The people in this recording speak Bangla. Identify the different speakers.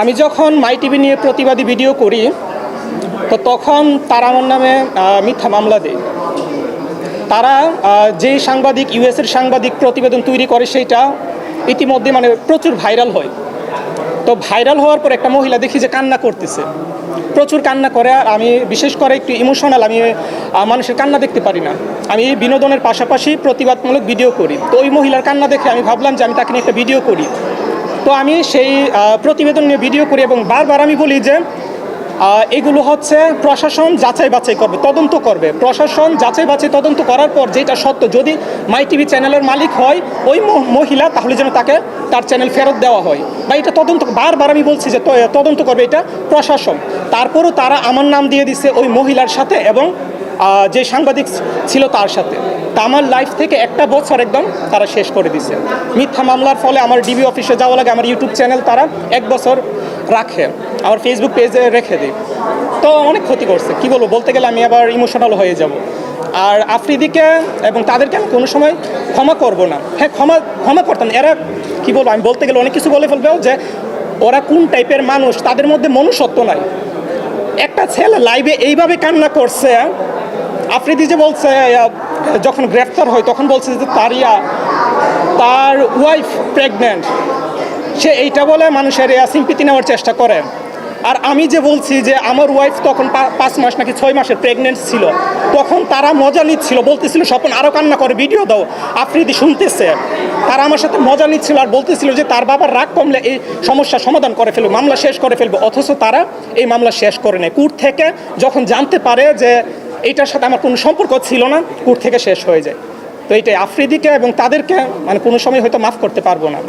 Speaker 1: আমি যখন মাই টিভি নিয়ে প্রতিবাদী ভিডিও করি, তো তখন তারা আমার নামে মিথ্যা মামলা দেয়। তারা যে সাংবাদিক ইউএসের সাংবাদিক প্রতিবেদন তৈরি করে সেইটা ইতিমধ্যে মানে প্রচুর ভাইরাল হয়। তো ভাইরাল হওয়ার পর একটা মহিলা দেখি যে কান্না করতেছে। প্রচুর কান্না করে, আর আমি বিশেষ করে একটু ইমোশনাল আমি মানুষের কান্না দেখতে পারি না। আমি এই বিনোদনের পাশাপাশি প্রতিবাদমূলক ভিডিও করি। তো ওই মহিলার কান্না দেখে আমি ভাবলাম যে আমি তাকে নিয়ে একটা ভিডিও করি। তো আমি সেই প্রতিবেদন নিয়ে ভিডিও করি এবং বারবার আমি বলি যে এগুলো হচ্ছে প্রশাসন যাচাই বাছাই করবে, তদন্ত করবে। প্রশাসন যাচাই বাছাই তদন্ত করার পর যেটা সত্য, যদি মাই টিভি চ্যানেলের মালিক হয়, ওই মহিলা তাহলে যেন তাকে তার চ্যানেল ফেরত দেওয়া হয়। বা এটা তদন্ত, বারবার আমি বলছি যে তদন্ত করবে এটা প্রশাসন। তারপরও তারা আমার নাম দিয়ে দিছে ওই মহিলার সাথে এবং যে সাংবাদিক ছিল তার সাথে। তা আমার লাইফ থেকে একটা বছর একদম তারা শেষ করে দিছে। মিথ্যা মামলার ফলে আমার ডিবি অফিসে যাওয়া লাগে, আমার ইউটিউব চ্যানেল তারা এক বছর রাখে। আমার ফেসবুক পেজে রেখে দিই তো অনেক ক্ষতি করছে, কি বলব? বলতে গেলে আমি আবার ইমোশনাল হয়ে যাব। আর আফ্রিদিকে এবং তাদেরকে আমি কোনো সময় ক্ষমা করব না। হ্যাঁ ক্ষমা ক্ষমা করতাম। এরা, কি বলব? আমি বলতে গেলে অনেক কিছু বলে ফেলবেও যে, ওরা কোন টাইপের মানুষ? তাদের মধ্যে মনুষ্যত্ব নাই। একটা ছেলে লাইভে এইভাবে কান্না করছে আফ্রিদি যে বলছে যখন গ্রেফতার হয়, তখন বলছে যে তারিয়া, তার ওয়াইফ প্রেগনেন্ট সে এইটা বলে মানুষের সিম্পিতি নেওয়ার চেষ্টা করে। আর আমি যে বলছি যে আমার ওয়াইফ তখন পাঁচ মাস নাকি ছয় মাসের প্রেগনেন্ট ছিল, তখন তারা মজা নিচ্ছিল, বলতেছিল, স্বপন আরও কান্না করে ভিডিও দাও। আফ্রিদি শুনতেছে। তারা আমার সাথে মজা নিচ্ছিল আর বলতেছিল যে তার বাবার রাগ কমলে এই সমস্যার সমাধান করে ফেলবে, মামলা শেষ করে ফেলবে, অথচ তারা এই মামলা শেষ করে নেয়। কোর্ট থেকে যখন জানতে পারে যে এইটার সাথে আমার কোনো সম্পর্ক ছিল না কোর্ট থেকে শেষ হয়ে যায়। তো এইটাই আফ্রিদিকে এবং তাদেরকে মানে কোনো সময় হয়তো মাফ করতে পারব না।